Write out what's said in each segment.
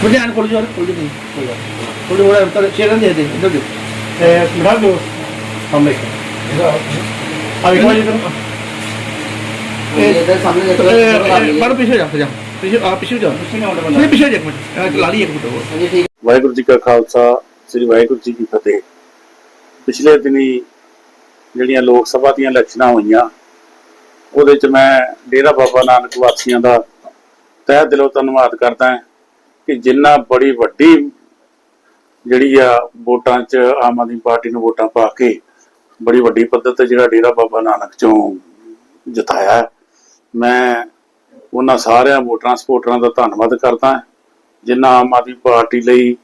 മുന്നേ കൊളിച്ചു പോലെ കൊളിച്ചു കൊള്ളി കൂടെ എടുത്ത ക്ഷീണം ചെയ്തേ എന്തുണ്ട് വിടാമോ സമ്മതിക്കും ਵਾਹਿਗੁਰੂ ਜੀ ਕਾ ਖਾਲਸਾ ਸ੍ਰੀ ਵਾਹਿਗੁਰੂ ਜੀ ਕੀ ਫਤਿਹ। ਪਿਛਲੇ ਦਿਨੀ ਜਿਹੜੀਆਂ ਲੋਕ ਸਭਾ ਦੀਆਂ ਇਲੈਕਸ਼ਨਾਂ ਹੋਈਆਂ ਉਹਦੇ ਚ ਮੈਂ ਡੇਰਾ ਬਾਬਾ ਨਾਨਕ ਵਾਸੀਆਂ ਦਾ ਤਹਿ ਦਿਲੋਂ ਧੰਨਵਾਦ ਕਰਦਾ ਹਾਂ। ਕਿ ਜਿੰਨਾ ਬੜੀ ਵੱਡੀ ਜਿਹੜੀ ਆ ਵੋਟਾਂ ਚ ਆਮ ਆਦਮੀ ਪਾਰਟੀ ਨੂੰ ਵੋਟਾਂ ਪਾ ਕੇ ਬੜੀ ਵੱਡੀ ਪੱਧਰ ਤੇ ਜਿਹੜਾ ਡੇਰਾ ਬਾਬਾ ਨਾਨਕ ਚੋਂ ਜਿਤਾਇਆ ਮੈਂ ਉਹਨਾਂ ਸਾਰਿਆਂ ਵੋਟਰਾਂ ਸਪੋਰਟਰਾਂ ਦਾ ਧੰਨਵਾਦ ਕਰਦਾ ਹਾਂ। ਜਿਨ੍ਹਾਂ ਆਮ ਆਦਮੀ ਪਾਰਟੀ ਲਈ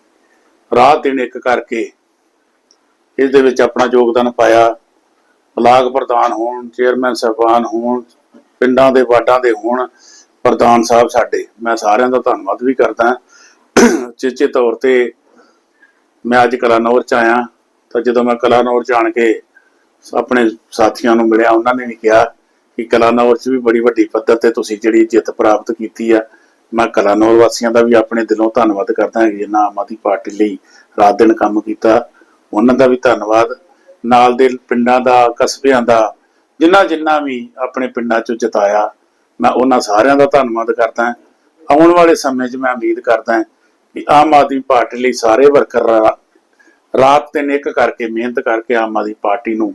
ਰਾਹ ਦਿਨ ਇੱਕ ਕਰਕੇ ਇਸ ਦੇ ਵਿੱਚ ਆਪਣਾ ਯੋਗਦਾਨ ਪਾਇਆ। ਬਲਾਕ ਪ੍ਰਧਾਨ ਹੋਣ, ਚੇਅਰਮੈਨ ਸਾਹਿਬਾਨ ਹੋਣ, ਪਿੰਡਾਂ ਦੇ ਵਾਰਡਾਂ ਦੇ ਹੋਣ, ਪ੍ਰਧਾਨ ਸਾਹਿਬ ਸਾਡੇ, ਮੈਂ ਸਾਰਿਆਂ ਦਾ ਧੰਨਵਾਦ ਵੀ ਕਰਦਾ ਚੇਚੇ ਤੌਰ ਤੇ ਮੈਂ ਅੱਜ ਕਲਾਨੌਰ ਚ ਆਇਆ। ਤਾਂ ਜਦੋਂ ਮੈਂ ਕਲਾਨੌਰ ਚ ਆਣ ਕੇ ਆਪਣੇ ਸਾਥੀਆਂ ਨੂੰ ਮਿਲਿਆ, ਉਹਨਾਂ ਨੇ ਵੀ ਕਿਹਾ ਕਿ ਕਲਾਨੌਰ ਚ ਵੀ ਬੜੀ ਵੱਡੀ ਪੱਧਰ ਤੇ ਤੁਸੀਂ ਜਿਹੜੀ ਜਿੱਤ ਪ੍ਰਾਪਤ ਕੀਤੀ ਆ। ਮੈਂ ਕਲਾਨੌਰ ਵਾਸੀਆਂ ਦਾ ਵੀ ਆਪਣੇ ਦਿਲੋਂ ਧੰਨਵਾਦ ਕਰਦਾ ਹਾਂ ਜਿਨ੍ਹਾਂ ਆਮ ਆਦਮੀ ਪਾਰਟੀ ਲਈ ਰਾਤ ਦਿਨ ਕੰਮ ਕੀਤਾ। ਉਹਨਾਂ ਦਾ ਵੀ ਧੰਨਵਾਦ। ਨਾਲ ਦੇ ਪਿੰਡਾਂ ਦਾ, ਕਸਬਿਆਂ ਦਾ, ਜਿੰਨਾ ਜਿੰਨਾ ਵੀ ਆਪਣੇ ਪਿੰਡਾਂ ਚੋਂ ਜਿਤਾਇਆ, ਮੈਂ ਉਹਨਾਂ ਸਾਰਿਆਂ ਦਾ ਧੰਨਵਾਦ ਕਰਦਾ ਆਉਣ ਵਾਲੇ ਸਮੇਂ 'ਚ ਮੈਂ ਉਮੀਦ ਕਰਦਾ ਕਿ ਆਮ ਆਦਮੀ ਪਾਰਟੀ ਲਈ ਸਾਰੇ ਵਰਕਰ ਰਾਤ ਦਿਨ ਇੱਕ ਕਰਕੇ ਮਿਹਨਤ ਕਰਕੇ ਆਮ ਆਦਮੀ ਪਾਰਟੀ ਨੂੰ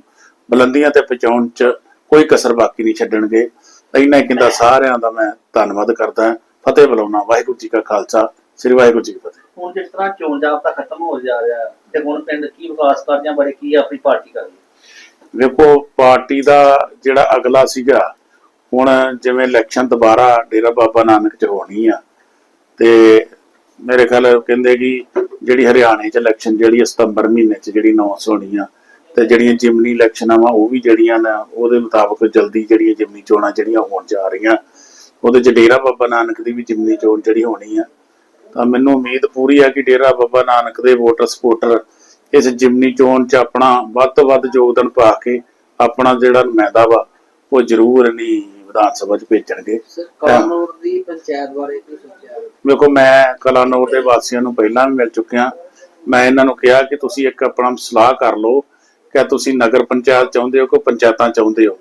ਬੁਲੰਦੀਆਂ ਤੇ ਪਹੁੰਚਾਉਣ 'ਚ ਕੋਈ ਕਸਰ ਬਾਕੀ ਨਹੀਂ ਛੱਡਣਗੇ। ਇੰਨਾ ਹੀ ਕਹਿੰਦਾ ਸਾਰਿਆਂ ਦਾ ਮੈਂ ਧੰਨਵਾਦ ਕਰਦਾ ਫਤਿਹ ਬੁਲਾਉਣਾ। ਵਾਹਿਗੁਰੂ ਜੀ ਕਾ ਖਾਲਸਾ। ਸ੍ਰੀ ਵਾਹਿਗੁਰੂ ਜੀ ਕੀ ਫਤਿਹ। ਹੁਣ ਜਿਸ ਤਰ੍ਹਾਂ ਚੋਣ ਜਾਬਤਾ ਖਤਮ ਹੋ ਜਾ ਰਿਹਾ ਹੈ, ਤੇ ਹੁਣ ਪਿੰਡ ਕੀ ਵਿਕਾਸ ਕਾਰਜਾਂ ਬਾਰੇ ਕੀ ਆਪਣੀ ਪਾਰਟੀ ਕਰ ਰਹੀ ਪਾਰਟੀ ਦਾ ਜਿਹੜਾ ਅਗਲਾ ਸੀਗਾ ਹੁਣ ਜਿਵੇਂ ਇਲੈਕਸ਼ਨ ਦੁਬਾਰਾ ਡੇਰਾ ਬਾਬਾ ਨਾਨਕ ਚ ਹੋਣੀ ਆ ਤੇ ਮੇਰੇ ਖਿਆਲ ਕਹਿੰਦੇ ਕਿ ਜਿਹੜੀ ਹਰਿਆਣੇ ਚ ਇਲੈਕਸ਼ਨ ਜਿਹੜੀ ਸਤੰਬਰ ਮਹੀਨੇ ਚ ਜਿਹੜੀ ਅਨਾਉਂਸ ਹੋਣੀ ਆ ਤੇ ਜਿਹੜੀਆਂ ਜਿਮਨੀ ਇਲੈਕਸ਼ਨਾਂ ਵਾ ਉਹ ਵੀ ਜਿਹੜੀਆਂ ਨੇ, ਉਹਦੇ ਮੁਤਾਬਕ ਜਲਦੀ ਜਿਹੜੀਆਂ ਜਿਮਨੀ ਚੋਣਾਂ ਜਿਹੜੀਆਂ ਹੋਣ ਜਾ ਰਹੀਆਂ। ਉਹਦੇ ਚ ਡੇਰਾ ਬਾਬਾ ਨਾਨਕ ਦੀ ਵੀ ਜਿਮਨੀ ਚੋਣ ਜਿਹੜੀ ਹੋਣੀ ਆ। ਤਾਂ ਮੈਨੂੰ ਉਮੀਦ ਪੂਰੀ ਆ ਕਿ ਡੇਰਾ ਬਾਬਾ ਨਾਨਕ ਦੇ ਵੋਟਰ ਸਪੋਰਟਰ ਇਸ ਜਿਮਨੀ ਚੋਣ 'ਚ ਆਪਣਾ ਵੱਧ ਤੋਂ ਵੱਧ ਯੋਗਦਾਨ ਪਾ ਕੇ ਆਪਣਾ ਜਿਹੜਾ ਨੁਮਾਇੰਦਾ ਵਾ, ਉਹ ਜ਼ਰੂਰ ਨਹੀਂ ਵਿਧਾਨ ਸਭਾ ਚ ਭੇਜਣਗੇ। ਕਲਾਨੌਰ ਦੀ ਪੰਚਾਇਤ ਬਾਰੇ ਕੀ ਸੋਚਿਆ? ਵੇਖੋ ਮੈਂ ਕਲਾਨੌਰ ਦੇ ਵਾਸੀਆਂ ਨੂੰ ਪਹਿਲਾਂ ਵੀ ਮਿਲ ਚੁੱਕਿਆ। ਮੈਂ ਇਹਨਾਂ ਨੂੰ ਕਿਹਾ ਕਿ ਤੁਸੀਂ ਇੱਕ ਆਪਣਾ ਸਲਾਹ ਕਰ ਲਓ ਕਿ ਤੁਸੀਂ ਨਗਰ ਪੰਚਾਇਤ ਚਾਹੁੰਦੇ ਹੋ ਕਿ ਪੰਚਾਇਤਾਂ ਚਾਹੁੰਦੇ ਹੋ।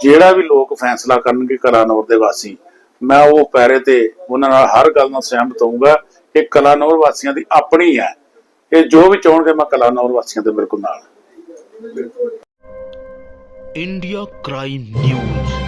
ਜਿਹੜਾ ਵੀ ਲੋਕ ਫੈਸਲਾ ਕਰਨਗੇ ਕਲਾਨੌਰ ਦੇ ਵਾਸੀ ਮੈਂ ਉਹ ਪੈਰੇ ਤੇ ਉਹਨਾਂ ਨਾਲ ਹਰ ਗੱਲ ਨਾਲ ਸਹਿਮਤ ਹੋਊਗਾ ਕਿ ਕਲਾਨੌਰ ਵਾਸੀਆਂ ਦੀ ਆਪਣੀ ਹੈ। ਇਹ ਜੋ ਵੀ ਚਾਹਣਗੇ ਮੈਂ ਕਲਾਨੌਰ ਵਾਸੀਆਂ ਦੇ ਬਿਲਕੁਲ ਨਾਲ। India crime news.